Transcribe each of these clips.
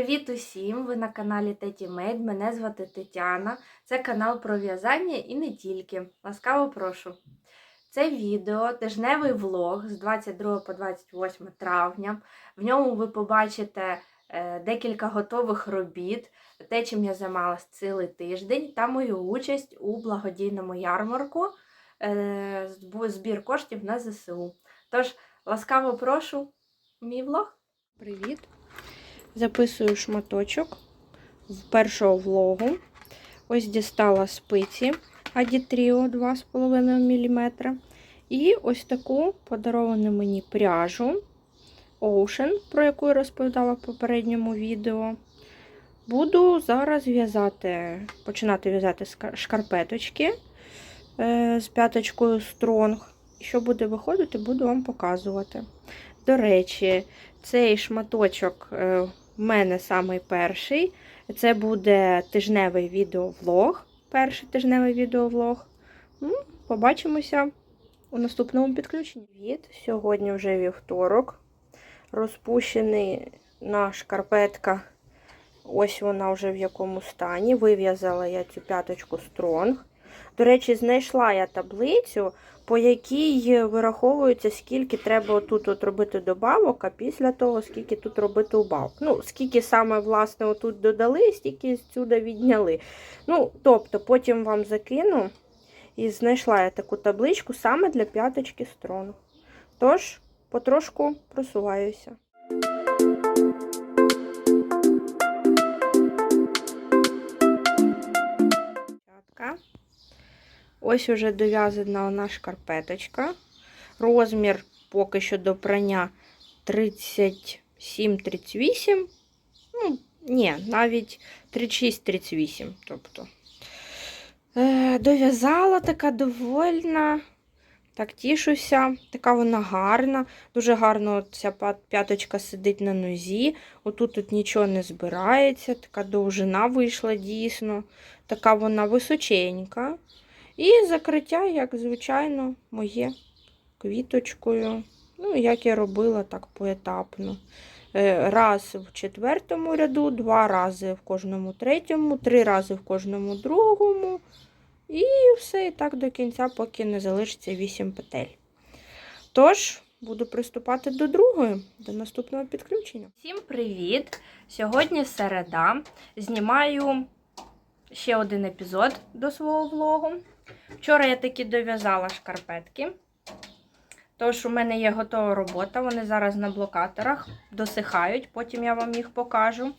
Привіт усім! Ви на каналі Теті Мейд. Мене звати Тетяна. Це канал про в'язання і не тільки. Ласкаво прошу. Це відео тижневий влог з 22 по 28 травня. В ньому ви побачите е, декілька готових робіт, те, чим я займалась цілий тиждень, та мою участь у благодійному ярмарку е, збір коштів на ЗСУ. Тож, ласкаво прошу, мій влог. Привіт! Записую шматочок в першого влогу. Ось дістала спиці Aditrio 2,5 мм. І ось таку подаровану мені пряжу Ocean, про яку я розповідала в попередньому відео. Буду зараз в'язати, починати в'язати шкарпеточки е, з п'яточкою Strong. Що буде виходити, буду вам показувати. До речі, цей шматочок е, в мене самий перший. Це буде тижневий відеовлог. Перший тижневий відеовлог. Ну, побачимося у наступному підключенні. Від сьогодні вже вівторок. Розпущений на шкарпетка. Ось вона вже в якому стані. Вив'язала я цю п'яточку стронг. До речі, знайшла я таблицю, по якій вираховується, скільки треба отут от робити добавок, а після того, скільки тут робити убавок. Ну, скільки саме, власне, отут додали, стільки сюди відняли. Ну, тобто, потім вам закину і знайшла я таку табличку саме для п'яточки строну. Тож, потрошку просуваюся. П'ятка. Ось уже дов'язана нас шкарпеточка. Розмір поки що до прання 37-38. Ну, ні, навіть 36-38. Тобто. Е, дов'язала така довольна. Так, тішуся. Така вона гарна. Дуже гарно ця п'яточка сидить на нозі. Отут тут нічого не збирається. Така довжина вийшла дійсно. Така вона височенька. І закриття, як звичайно, моє квіточкою. Ну, як я робила так поетапно. Е, Раз в четвертому ряду, два рази в кожному третьому, три рази в кожному другому. І все, і так до кінця, поки не залишиться 8 петель. Тож, буду приступати до другої, до наступного підключення. Всім привіт! Сьогодні середа. Знімаю ще один епізод до свого влогу. Вчора я таки дов'язала шкарпетки. Тож, у мене є готова робота. Вони зараз на блокаторах досихають, потім я вам їх покажу.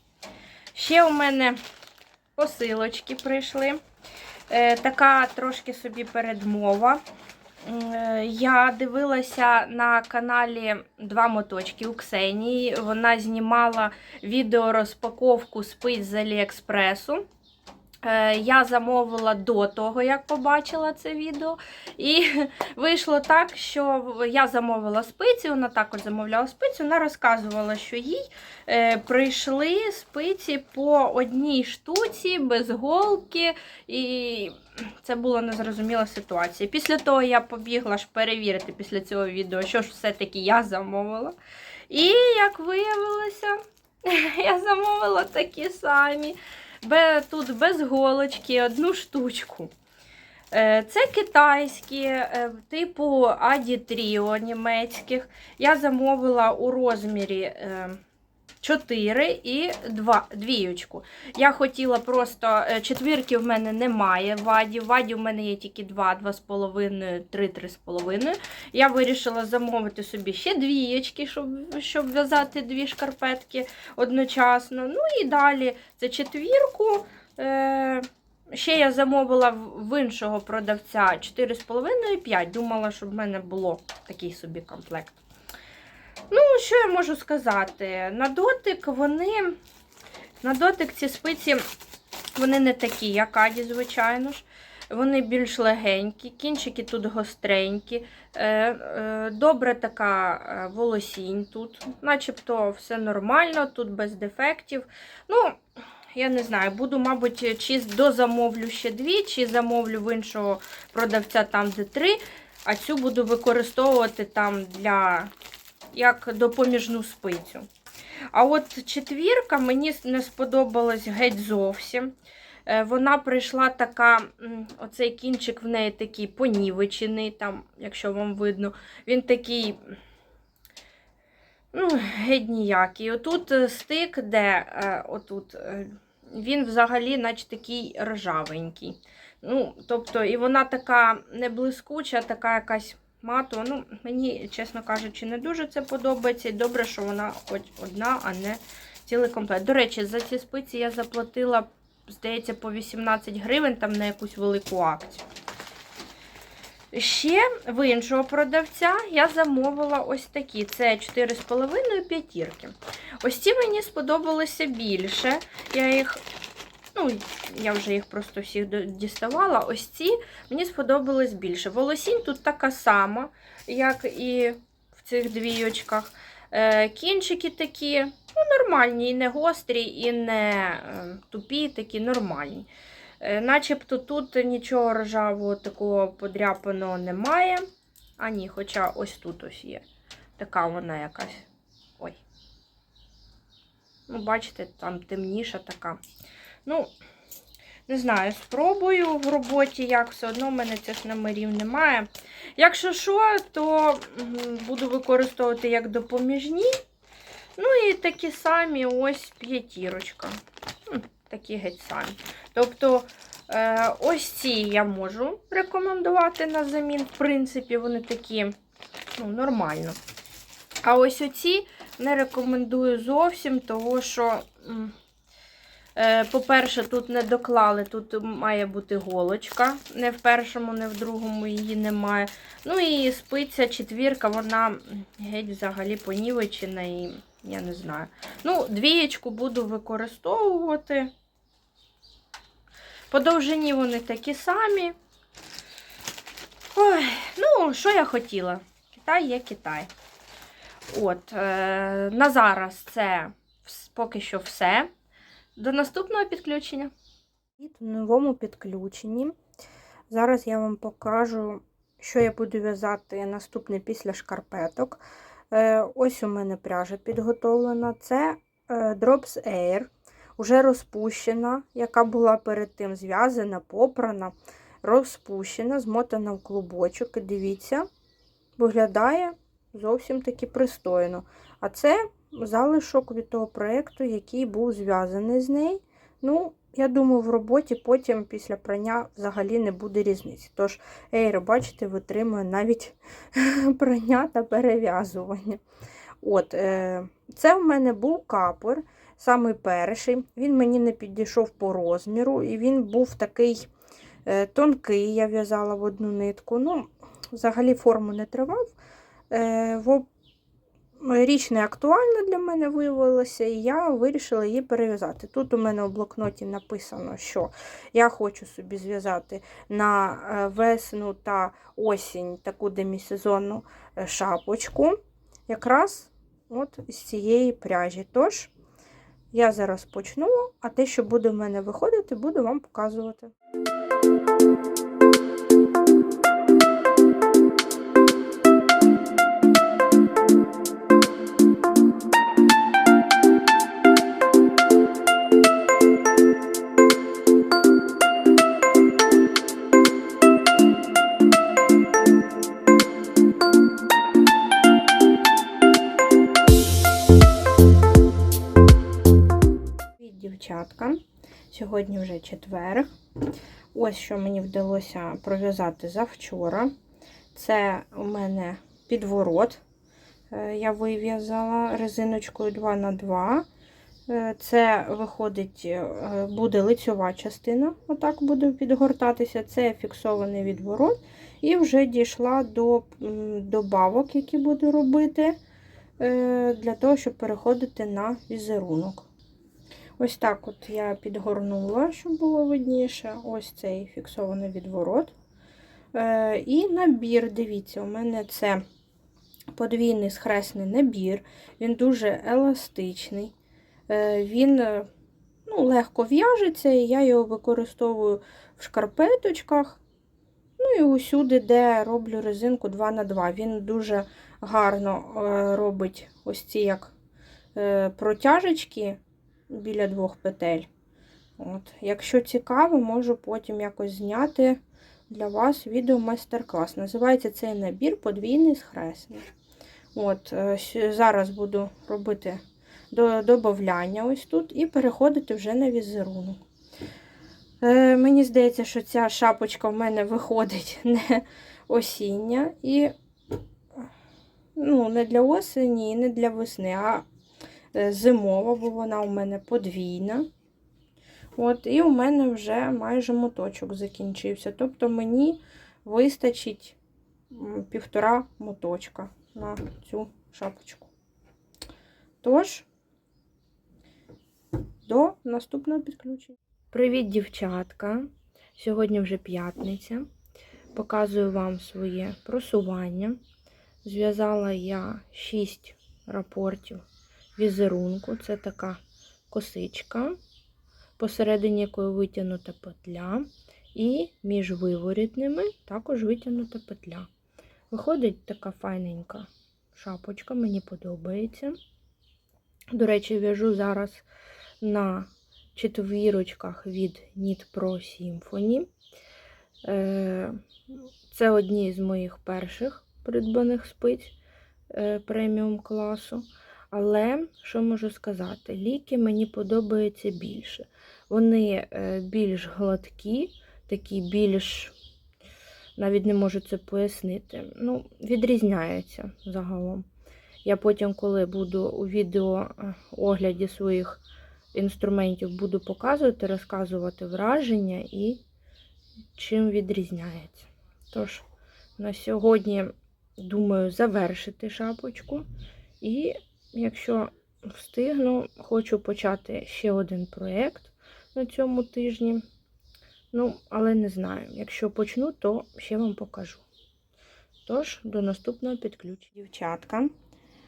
Ще у мене посилочки прийшли. Е, така трошки собі передмова. Е, Я дивилася на каналі Два моточки у Ксенії. Вона знімала відео розпаковку спиць з Аліекспресу. Е, Я замовила до того, як побачила це відео. І вийшло так, що я замовила спиці, вона також замовляла спиці. Вона розказувала, що їй е, прийшли спиці по одній штуці, без голки. І це була незрозуміла ситуація. Після того я побігла ж перевірити після цього відео, що ж все-таки я замовила. І як виявилося, я замовила такі самі. Тут без голочки одну штучку. Е, Це китайські, е, типу Аді Тріо німецьких. Я замовила у розмірі е, 4 і 2, двіючку. Я хотіла просто, е, четвірки в мене немає в Аді. В Аді в мене є тільки 2, 2,5, 3, 3,5. Я вирішила замовити собі ще двієчки, щоб, щоб в'язати дві шкарпетки одночасно. Ну і далі це четвірку. Е, ще я замовила в іншого продавця 4,5 і 5. Думала, щоб в мене було такий собі комплект. Ну, що я можу сказати? На дотик вони. На дотик ці спиці, вони не такі, як Аді, звичайно ж. Вони більш легенькі, кінчики тут гостренькі, е, е, добра така е, волосінь тут, начебто все нормально, тут без дефектів. Ну, я не знаю, буду, мабуть, чи дозамовлю ще дві, чи замовлю в іншого продавця там, де три, а цю буду використовувати там для як допоміжну спицю. А от четвірка мені не сподобалась геть зовсім. Е, Вона прийшла така, оцей кінчик в неї такий понівечений, там, якщо вам видно, він такий. Ну, геть ніякий. Отут е, стик, де е, отут, він взагалі, наче такий ржавенький. Ну, тобто, і вона така не блискуча, така якась матова. Ну, мені, чесно кажучи, не дуже це подобається. І добре, що вона хоч одна, а не цілий комплект. До речі, за ці спиці я заплатила, здається, по 18 гривень там на якусь велику акцію. Ще в іншого продавця я замовила ось такі. Це 4,5 п'ятірки. Ось ці мені сподобалися більше. Я їх, ну, я вже їх просто всіх діставала. Ось ці мені сподобались більше. Волосінь тут така сама, як і в цих двійочках. Е, Кінчики такі, ну, нормальні, і не гострі, і не е, тупі, такі нормальні. Е, Начебто тут нічого ржавого такого подряпаного немає. А ні, хоча ось тут ось є. Така вона якась. Ой. Ну, бачите, там темніша така. Ну, не знаю, спробую в роботі, як все одно в мене цих номерів немає. Якщо що, то буду використовувати як допоміжні. Ну і такі самі ось п'ятірочка. Такі геть самі. Тобто, е, ось ці я можу рекомендувати на замін. В принципі, вони такі ну, нормально. А ось оці не рекомендую зовсім, того що, по-перше, тут не доклали, тут має бути голочка. Не в першому, не в другому її немає. Ну і спиця четвірка, вона геть взагалі понівечена і я не знаю. Ну, двієчку буду використовувати. По довжині вони такі самі. Ой, ну, що я хотіла? Китай є Китай. От, е, на зараз це поки що все. До наступного підключення. Від в новому підключенні. Зараз я вам покажу, що я буду в'язати наступне після шкарпеток. Е, Ось у мене пряжа підготовлена. Це е, Drops Air, уже розпущена, яка була перед тим зв'язана, попрана, розпущена, змотана в клубочок. І дивіться, виглядає зовсім таки пристойно. А це залишок від того проєкту, який був зв'язаний з нею. Ну, я думаю, в роботі потім після прання взагалі не буде різниці. Тож, ейр, бачите, витримує навіть прання та перев'язування. От, е, Це в мене був капор, самий перший. Він мені не підійшов по розміру, і він був такий е, тонкий, я в'язала в одну нитку. Ну, Взагалі форму не тривав. Е, в Річ не актуальна для мене виявилася, і я вирішила її перев'язати. Тут у мене у блокноті написано, що я хочу собі зв'язати на е, весну та осінь таку демісезонну е, шапочку, якраз от з цієї пряжі. Тож, я зараз почну, а те, що буде в мене виходити, буду вам показувати. Сьогодні вже четверг. Ось що мені вдалося пров'язати завчора. Це у мене підворот. Е, Я вив'язала резиночкою 2х2. Е, Це виходить, е, буде лицьова частина, отак буде підгортатися. Це фіксований відворот. І вже дійшла до добавок, які буду робити, для того, щоб переходити на візерунок. Ось так от я підгорнула, щоб було видніше. Ось цей фіксований відворот. Е, і набір, дивіться, у мене це подвійний схресний набір. Він дуже еластичний. Е, він е, ну, легко в'яжеться, і я його використовую в шкарпеточках. Ну і усюди, де роблю резинку 2х2. Він дуже гарно е, робить ось ці як е, протяжечки біля двох петель. От. Якщо цікаво, можу потім якось зняти для вас відео майстер-клас. Називається цей набір подвійний схресний. От, е, зараз буду робити до додавання ось тут і переходити вже на візерунок. Е, мені здається, що ця шапочка в мене виходить не осіння і ну, не для осені і не для весни, а зимова, бо вона у мене подвійна. От, і у мене вже майже моточок закінчився. Тобто мені вистачить півтора моточка на цю шапочку. Тож, до наступного підключення. Привіт, дівчатка! Сьогодні вже п'ятниця. Показую вам своє просування. Зв'язала я 6 рапортів візерунку. Це така косичка, посередині якої витягнута петля, і між виворітними також витягнута петля. Виходить така файненька шапочка, мені подобається. До речі, в'яжу зараз на четвірочках від Knit Pro Symphony. Е, Це одні з моїх перших придбаних спиць е, преміум класу. Але що можу сказати? Ліки мені подобаються більше. Вони е, більш гладкі, такі більш, навіть не можу це пояснити. Ну, відрізняються загалом. Я потім, коли буду у відео е, огляді своїх інструментів буду показувати, розказувати враження і чим відрізняється. Тож, на сьогодні, думаю, завершити шапочку. І якщо встигну, хочу почати ще один проєкт на цьому тижні. Ну, але не знаю. Якщо почну, то ще вам покажу. Тож, до наступного підключення. Дівчатка,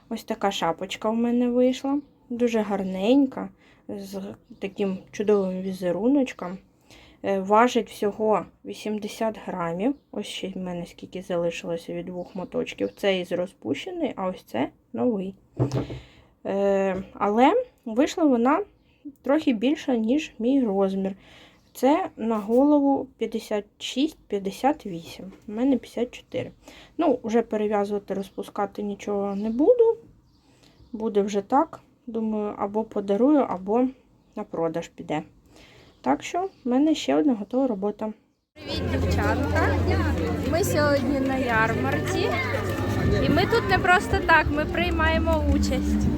ось така шапочка у мене вийшла. Дуже гарненька, з таким чудовим візеруночком. Е, Важить всього 80 грамів. Ось ще в мене скільки залишилося від двох моточків. Це із розпущений, а ось це новий. Е, Але вийшла вона трохи більша, ніж мій розмір. Це на голову 56-58. У мене 54. Ну, вже перев'язувати, розпускати нічого не буду. Буде вже так. Думаю, або подарую, або на продаж піде. Так що, в мене ще одна готова робота. Привіт, дівчатка! Ми сьогодні на ярмарці. І ми тут не просто так, ми приймаємо участь.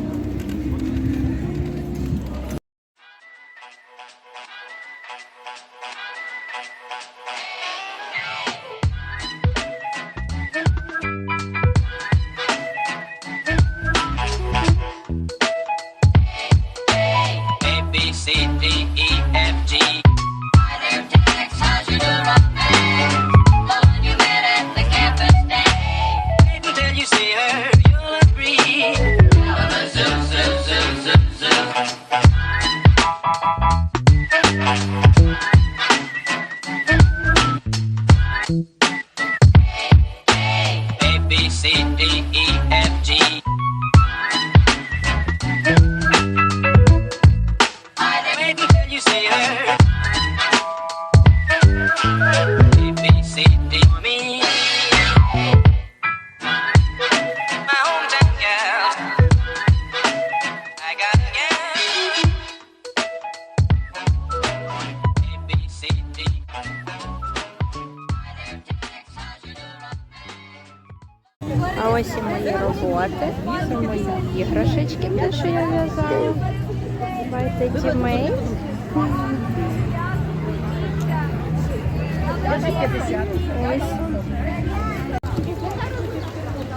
теж 50.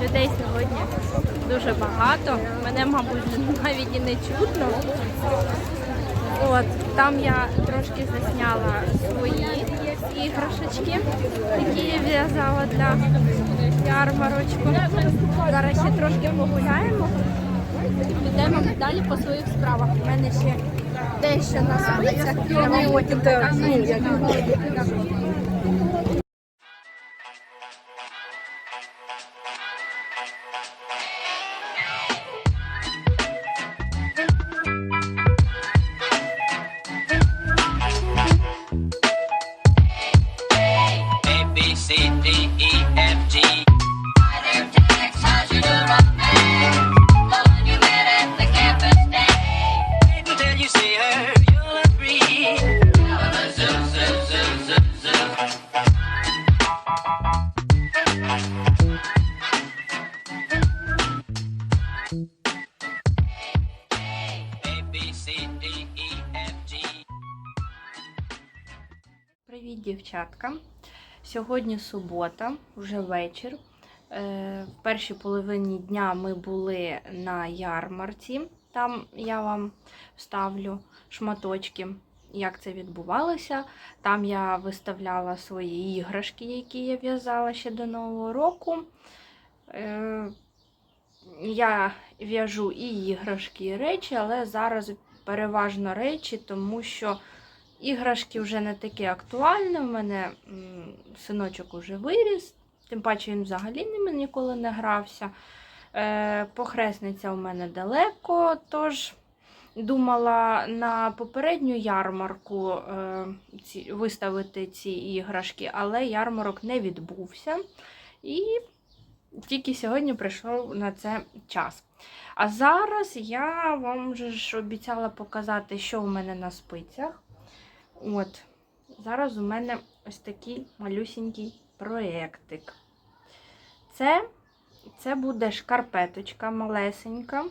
Людей сьогодні дуже багато. Мене, мабуть, навіть і не чутно. От, Там я трошки засняла свої іграшечки, які я в'язала для ярмарочку. Зараз ще трошки погуляємо. Йдемо далі по своїх справах. У мене ще дещо на спицях. Дівчатка. Сьогодні субота, вже вечір. Е, В першій половині дня ми були на ярмарці. Там я вам вставлю шматочки, як це відбувалося. Там я виставляла свої іграшки, які я в'язала ще до Нового року. Е, Я в'яжу і іграшки, і речі, але зараз переважно речі, тому що Іграшки вже не такі актуальні. У мене синочок уже виріс, тим паче він взагалі ніколи не грався. Е, похресниця у мене далеко, тож думала на попередню ярмарку е, виставити ці іграшки, але ярмарок не відбувся. І тільки сьогодні прийшов на це час. А зараз я вам вже ж обіцяла показати, що у мене на спицях. От, зараз у мене ось такий малюсінький проєктик. Це, це буде шкарпеточка малесенька.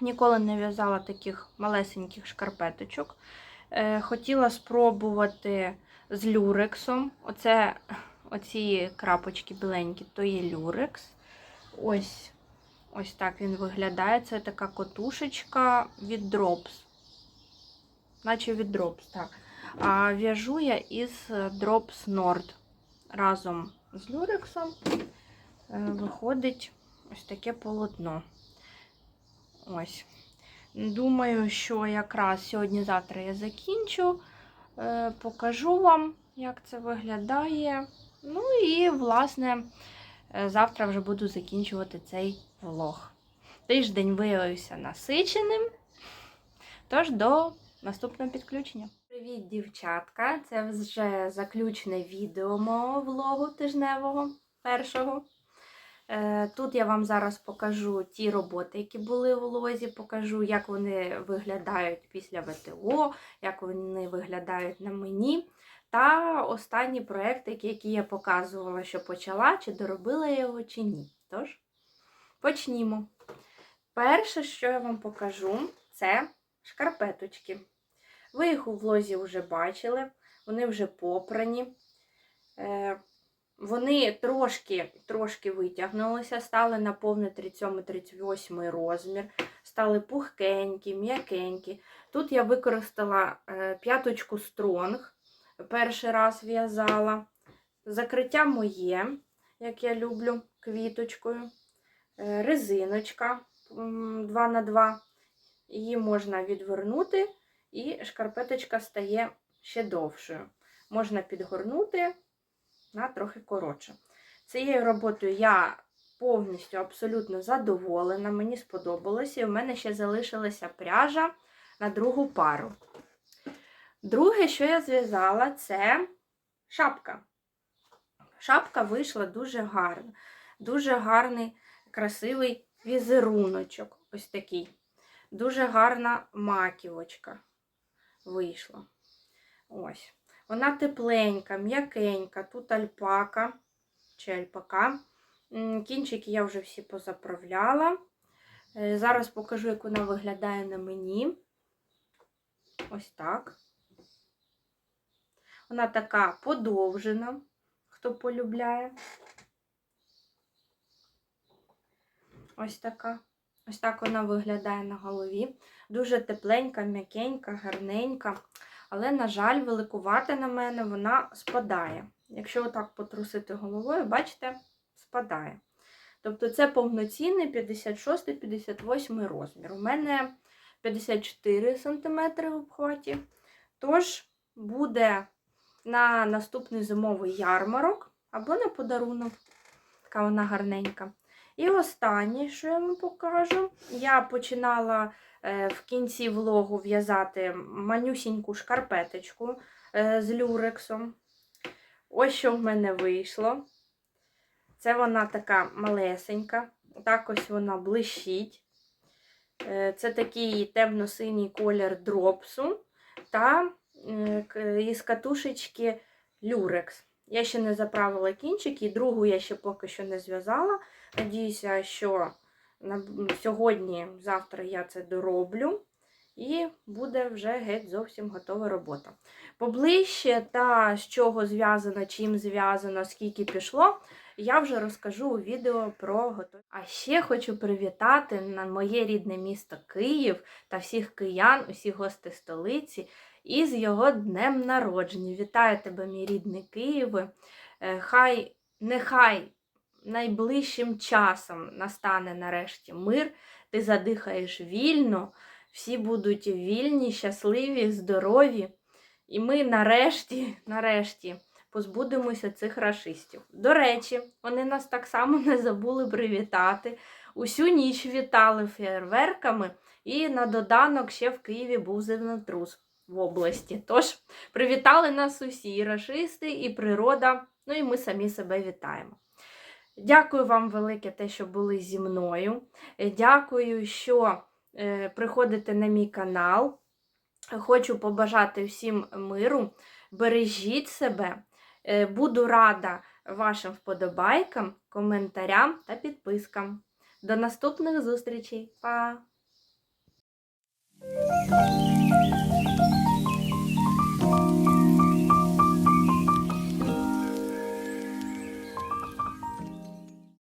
Ніколи не в'язала таких малесеньких шкарпеточок. Е, хотіла спробувати з люрексом. Оце, оці крапочки біленькі, то є люрекс. Ось, ось так він виглядає. Це така котушечка від Drops. Наче від Drops, так. В'яжу я із Drops Nord. Разом з люрексом е, виходить ось таке полотно. Ось. Думаю, що якраз сьогодні-завтра я закінчу. Е, Покажу вам, як це виглядає. Ну і, власне, е, завтра вже буду закінчувати цей влог. Тиждень виявився насиченим. Тож до наступного підключення. Привіт, дівчатка! Це вже заключне відео мого влогу тижневого першого. Е, Тут я вам зараз покажу ті роботи, які були в влозі, покажу, як вони виглядають після ВТО, як вони виглядають на мені. Та останні проекти, які я показувала, що почала, чи доробила я його, чи ні. Тож, почнімо. Перше, що я вам покажу, це шкарпеточки. Ви їх у влозі вже бачили, вони вже попрані. Е, Вони трошки трошки витягнулися, стали на повний 37-38 розмір, стали пухкенькі, м'якенькі. Тут я використала е, п'яточку стронг, перший раз в'язала. Закриття моє, як я люблю, квіточкою. Е, Резиночка 2х2. Її можна відвернути, і шкарпеточка стає ще довшою. Можна підгорнути на трохи коротше. Цією роботою я повністю абсолютно задоволена, мені сподобалося, і в мене ще залишилася пряжа на другу пару. Друге, що я зв'язала, це шапка. Шапка вийшла дуже гарна. Дуже гарний, красивий візеруночок. Ось такий. Дуже гарна маківочка вийшла. Ось. Вона тепленька, м'якенька. Тут альпака чи альпака. Кінчики я вже всі позаправляла. Е, Зараз покажу, як вона виглядає на мені. Ось так. Вона така подовжена, хто полюбляє. Ось така. Ось так вона виглядає на голові. Дуже тепленька, м'якенька, гарненька. Але, на жаль, великувата на мене вона спадає. Якщо отак потрусити головою, бачите, спадає. Тобто це повноцінний 56-58 розмір. У мене 54 см в обхваті. Тож буде на наступний зимовий ярмарок або на подарунок. Така вона гарненька. І останнє, що я вам покажу, я починала е, в кінці влогу в'язати манюсіньку шкарпеточку е, з люрексом. Ось що в мене вийшло. Це вона така малесенька. Так ось вона блищить. Е, Це такий темно-синій колір дропсу та із катушечки люрекс. Я ще не заправила кінчики, другу я ще поки що не зв'язала. Надіюся, що на сьогодні, завтра я це дороблю. І буде вже геть зовсім готова робота. Поближче та з чого зв'язано, чим зв'язано, скільки пішло, я вже розкажу у відео про готові. А ще хочу привітати на моє рідне місто Київ та всіх киян, усіх гостей столиці із його днем народження. Вітаю тебе, мій рідний Києве. Е, Хай, нехай найближчим часом настане нарешті мир, ти задихаєш вільно, всі будуть вільні, щасливі, здорові. І ми нарешті, нарешті позбудемося цих рашистів. До речі, вони нас так само не забули привітати. Усю ніч вітали фейерверками, і на доданок ще в Києві був землетрус в області. Тож привітали нас усі, і рашисти, і природа, ну і ми самі себе вітаємо. Дякую вам велике те, що були зі мною. Е, Дякую, що е, приходите на мій канал. Хочу побажати всім миру. Бережіть себе. Е, Буду рада вашим вподобайкам, коментарям та підпискам. До наступних зустрічей. Па!